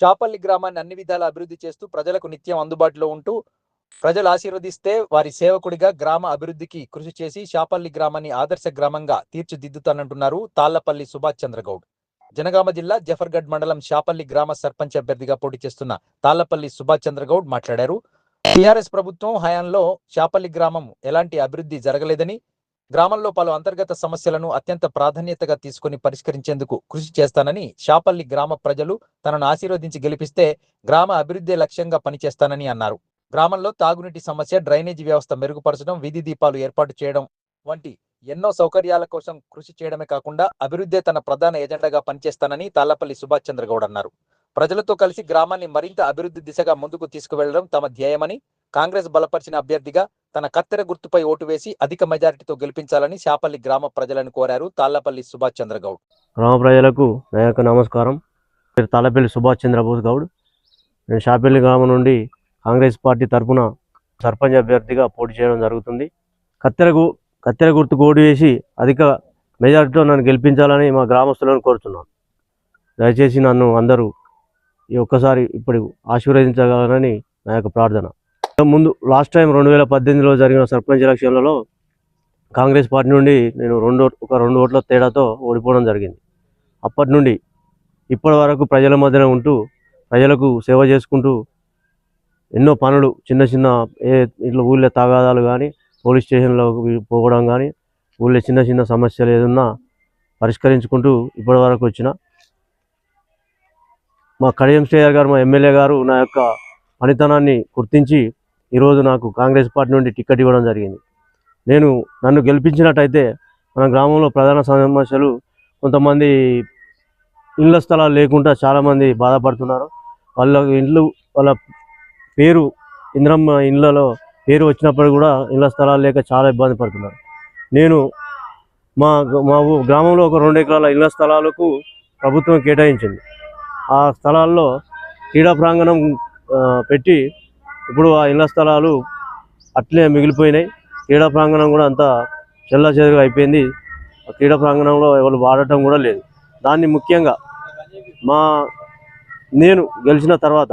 షాపల్లి గ్రామాన్ని అన్ని విధాల అభివృద్ధి చేస్తూ ప్రజలకు నిత్యం అందుబాటులో ఉంటూ ప్రజలు ఆశీర్వదిస్తే వారి సేవకుడిగా గ్రామ అభివృద్ధికి కృషి చేసి షాపల్లి గ్రామాన్ని ఆదర్శ గ్రామంగా తీర్చిదిద్దుతానంటున్నారు తాళ్ళపల్లి సుభాష్ చంద్రగౌడ్. జనగామ జిల్లా జఫర్గఢ్ మండలం షాపల్లి గ్రామ సర్పంచ్ అభ్యర్థిగా పోటీ చేస్తున్న తాళ్ళపల్లి సుభాష్ చంద్రగౌడ్ మాట్లాడారు. టీఆర్ఎస్ ప్రభుత్వం హయాంలో షాపల్లి గ్రామం ఎలాంటి అభివృద్ధి జరగలేదని గ్రామంలో పలు అంతర్గత సమస్యలను అత్యంత ప్రాధాన్యతగా తీసుకుని పరిష్కరించేందుకు కృషి చేస్తానని షాపల్లి గ్రామ ప్రజలు తనను ఆశీర్వదించి గెలిపిస్తే గ్రామ అభివృద్ధి లక్ష్యంగా పనిచేస్తానని అన్నారు. గ్రామంలో తాగునీటి సమస్య డ్రైనేజీ వ్యవస్థ మెరుగుపరచడం వీధి దీపాలు ఏర్పాటు చేయడం వంటి ఎన్నో సౌకర్యాల కోసం కృషి చేయడమే కాకుండా అభివృద్ధే తన ప్రధాన ఎజెండాగా పనిచేస్తానని తాళ్ళపల్లి సుభాష్ చంద్రగౌడ్ అన్నారు. ప్రజలతో కలిసి గ్రామాన్ని మరింత అభివృద్ధి దిశగా ముందుకు తీసుకువెళ్ళడం తమ ధ్యేయమని కాంగ్రెస్ బలపరిచిన అభ్యర్థిగా తన కత్తెర గుర్తుపై ఓటు వేసి అధిక మెజారిటీతో గెలిపించాలని శాపల్లి గ్రామ ప్రజలను కోరారు తాళ్ళపల్లి సుభాష్ చంద్రగౌడ్. గ్రామ ప్రజలకు నా యొక్క నమస్కారం. పేరు తాళపల్లి సుభాష్ చంద్రబోస్ గౌడ్. నేను షాపల్లి గ్రామం నుండి కాంగ్రెస్ పార్టీ తరఫున సర్పంచ్ అభ్యర్థిగా పోటీ చేయడం జరుగుతుంది. కత్తెరకు కత్తెర గుర్తుకు ఓటు వేసి అధిక మెజారిటీతో నన్ను గెలిపించాలని మా గ్రామస్తులను కోరుతున్నాను. దయచేసి నన్ను అందరూ ఈ ఒక్కసారి ఇప్పుడు ఆశీర్వదించగలరని నా యొక్క ప్రార్థన. ముందు లాస్ట్ టైం రెండు వేల పద్దెనిమిదిలో జరిగిన సర్పంచ్ ఎలక్షన్లలో కాంగ్రెస్ పార్టీ నుండి నేను రెండు ఓట్- ఒక రెండు ఓట్ల తేడాతో ఓడిపోవడం జరిగింది. అప్పటి నుండి ఇప్పటి వరకు ప్రజల మధ్యన ఉంటూ ప్రజలకు సేవ చేసుకుంటూ ఎన్నో పనులు చిన్న చిన్న ఏ ఇట్లా ఊళ్ళో తగాదాలు కానీ పోలీస్ స్టేషన్లో పోవడం కానీ ఊళ్ళో చిన్న చిన్న సమస్యలు ఏదన్నా పరిష్కరించుకుంటూ ఇప్పటి వరకు వచ్చిన మా కడియం శ్రేయర్ గారు మా ఎమ్మెల్యే గారు నా యొక్క పనితనాన్ని గుర్తించి ఈరోజు నాకు కాంగ్రెస్ పార్టీ నుండి టికెట్ ఇవ్వడం జరిగింది. నేను నన్ను గెలిపించినట్టయితే మన గ్రామంలో ప్రధాన సమస్యలు కొంతమంది ఇళ్ళ స్థలాలు లేకుండా చాలామంది బాధపడుతున్నారు. వాళ్ళ ఇండ్లు వాళ్ళ పేరు ఇంద్రమ్మ ఇళ్ళలో పేరు వచ్చినప్పుడు కూడా ఇళ్ళ స్థలాలు లేక చాలా ఇబ్బంది పడుతున్నారు. నేను మా మా ఊ- గ్రామంలో ఒక రెండు ఎకరాల ఇళ్ళ స్థలాలకు ప్రభుత్వం కేటాయించింది. ఆ స్థలాల్లో క్రీడా ప్రాంగణం పెట్టి ఇప్పుడు ఆ ఇళ్ళ స్థలాలు అట్లే మిగిలిపోయినాయి. క్రీడా ప్రాంగణం కూడా అంతా చెల్లా చెదురుగా అయిపోయింది. ఆ క్రీడా ప్రాంగణంలో ఎవరు వాడటం కూడా లేదు. దాన్ని ముఖ్యంగా మా నేను గెలిచిన తర్వాత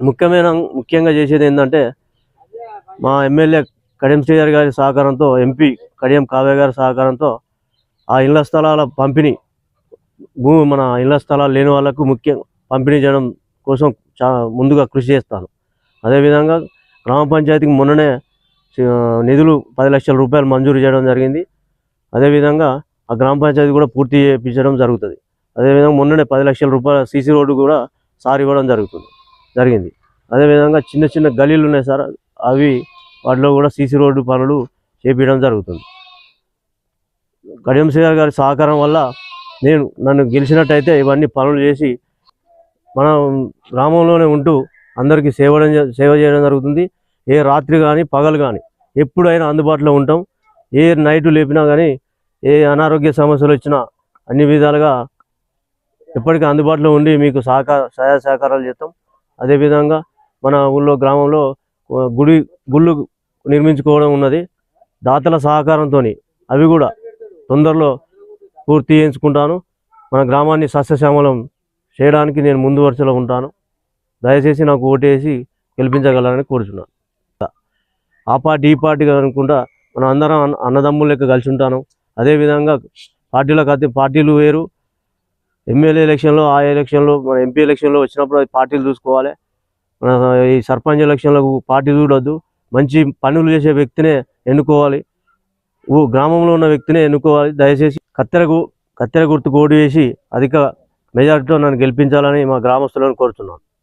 ముఖ్యమైన ముఖ్యంగా చేసేది ఏంటంటే మా ఎమ్మెల్యే కడియం శ్రీధర్ గారి సహకారంతో ఎంపీ కడియం కావ్య గారి సహకారంతో ఆ ఇళ్ళ స్థలాల పంపిణీ భూమి మన ఇళ్ళ స్థలాలు లేని వాళ్ళకు ముఖ్యం పంపిణీ చేయడం కోసం ముందుగా కృషి చేస్తాను. అదేవిధంగా గ్రామ పంచాయతీకి మొన్ననే నిధులు పది లక్షల రూపాయలు మంజూరు చేయడం జరిగింది. అదేవిధంగా ఆ గ్రామ పంచాయతీ కూడా పూర్తి చేయించడం జరుగుతుంది. అదేవిధంగా మొన్ననే పది లక్షల రూపాయల సీసీ రోడ్డు కూడా సార్ ఇవ్వడం జరుగుతుంది జరిగింది. అదేవిధంగా చిన్న చిన్న గలీలు ఉన్నాయి సార్ అవి వాటిలో కూడా సీసీ రోడ్డు పనులు చేపించడం జరుగుతుంది. కడియం శ్రీగారు గారి సహకారం వల్ల నేను నన్ను గెలిచినట్టయితే ఇవన్నీ పనులు చేసి మన గ్రామంలోనే ఉంటూ అందరికీ సేవ సేవ చేయడం జరుగుతుంది. ఏ రాత్రి కానీ పగలు కానీ ఎప్పుడైనా అందుబాటులో ఉంటాం. ఏ నైట్ లేపినా కానీ ఏ అనారోగ్య సమస్యలు వచ్చినా అన్ని విధాలుగా ఎప్పటికీ అందుబాటులో ఉండి మీకు సహకార సహాయ సహకారాలు చేస్తాం. అదేవిధంగా మన ఊళ్ళో గ్రామంలో గుడి గుళ్ళు నిర్మించుకోవడం ఉన్నది. దాతల సహకారంతో అవి కూడా తొందరలో పూర్తి చేయించుకుంటాను. మన గ్రామాన్ని సస్యశ్యామలం చేయడానికి నేను ముందు వరుసలో ఉంటాను. దయచేసి నాకు ఓటేసి గెలిపించగలరని కోరుచున్నాను ఆ పార్టీ ఈ పార్టీ అనుకుంటా మనం అందరం అన్న- అన్నదమ్ముల లెక్క కలిసి ఉంటాను. అదేవిధంగా పార్టీలకు అతి పార్టీలు వేరు. ఎమ్మెల్యే ఎలక్షన్లో ఆ ఎలక్షన్లో మన ఎంపీ ఎలక్షన్లో వచ్చినప్పుడు పార్టీలు చూసుకోవాలి. మన ఈ సర్పంచ్ ఎలక్షన్లకు పార్టీ చూడొద్దు. మంచి పనులు చేసే వ్యక్తినే ఎన్నుకోవాలి. ఓ గ్రామంలో ఉన్న వ్యక్తినే ఎన్నుకోవాలి. దయచేసి కత్తెరకు కత్తెర గుర్తుకు ఓటు వేసి అధిక మెజార్టీలో నన్ను గెలిపించాలని మా గ్రామస్తులను కోరుతున్నాను.